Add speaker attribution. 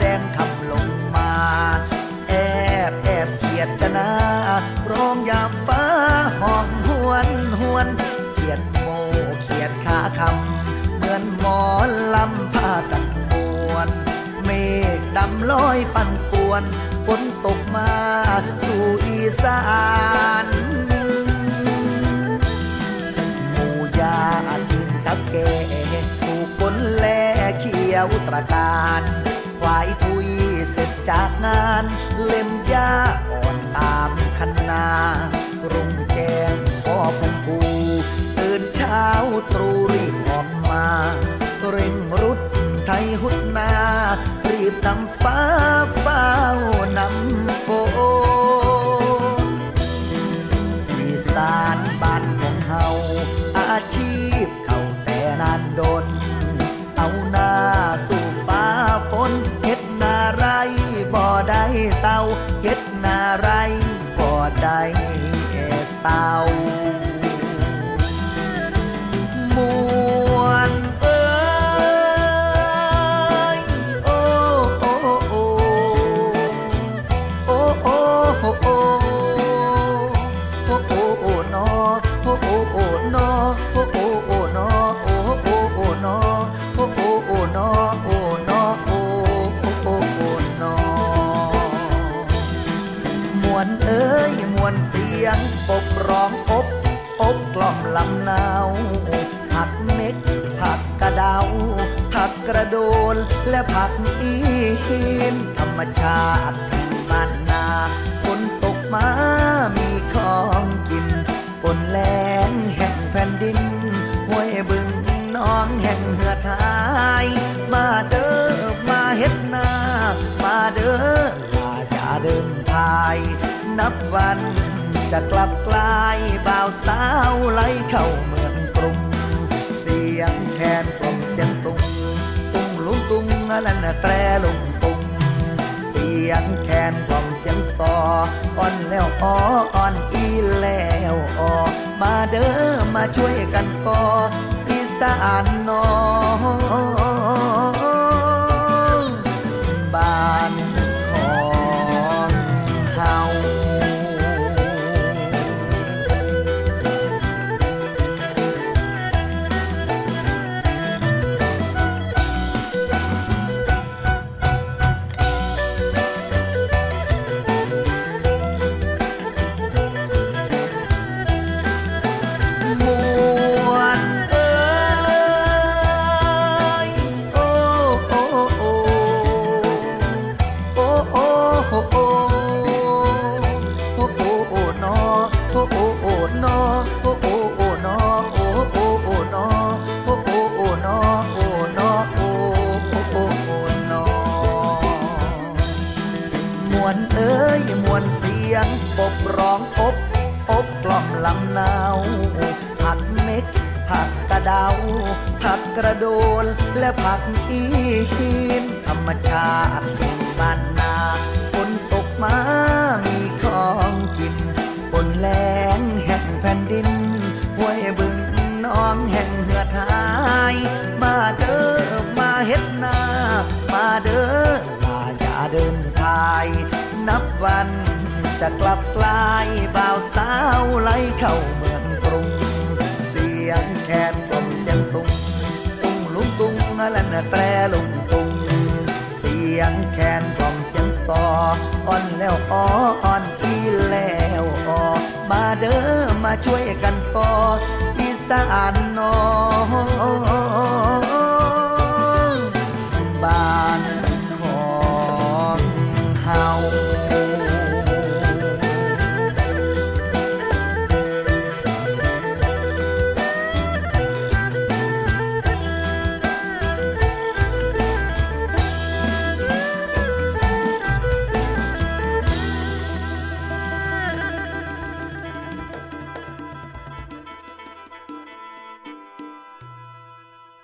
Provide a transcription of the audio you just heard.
Speaker 1: แดงคำลงมา แอบแอบเกียดจนาร้องยามฟ้าห้องหวนหวนเกียดโมเกียดขาคำเหมือนหมอนลำผ้ากันมวน เมฆดำลอยปั่นป่วน ฝนตกมาสู่อีสานหมูยาดินตะเกถูกฝนแลเขียวตระการ ควายทุยเสร็จจากงาน เล่มยาอ่อนตามคันนารุ่งแจ้งพ่อพงปูตื่นเช้าตรูรีบออกมา เร่งรุดไทยหุดนา รีบนำฟ้าฟ้านำฝน pau. อบอบกล่อมลำนาวผักเม็ดผักกระเดา ผักกระโดนและผักอีหินธรรมชาติบ้านนาฝนตกมามีของกินฝนแรงแห่งแผ่นดินห้วยบึงน้องแห่งเหือดหาย มาเด้อมาเฮ็ดนา มาเด้อลาอย่าเดินทาย นับวัน จะกลับกลายบ่าวสาวไหลเข้าเมืองกรุงเสียงแคนกลมเสียงสูงตุ้งลุงตุ้งอะไรนะแตรลุงตุ้งเสียงแคนกลมเสียงซออ่อนแล้วอ้ออ่อนอีแล้วออมาเด้อมาช่วยกันก่อ ยมวนเสียงปบร้องอบอบกล่อมลำนาวผักเม็ดผักกระเดา ผักกระโดน และผักอีหินธรรมชาติบ้านนาฝนตกมามีของกินฝนแรงแห่งแผ่นดินห้วยบึงน้องแห่งเหือดหาย มาเด้อมาเฮ็ดนา มาเด้อ จะกลับกลายบ่าวสาวไหลเข้าเมืองกรุง เสียงแคนกล่อมเสียงสูงตุ้งลุงตุ้งอะไรนะแตรลุงตุง เสียงแคนกล่อมเสียงซออ่อนแล้วอ้ออ่อนอีแล้วออมาเด้อมาช่วยกันก่ออีสานนอ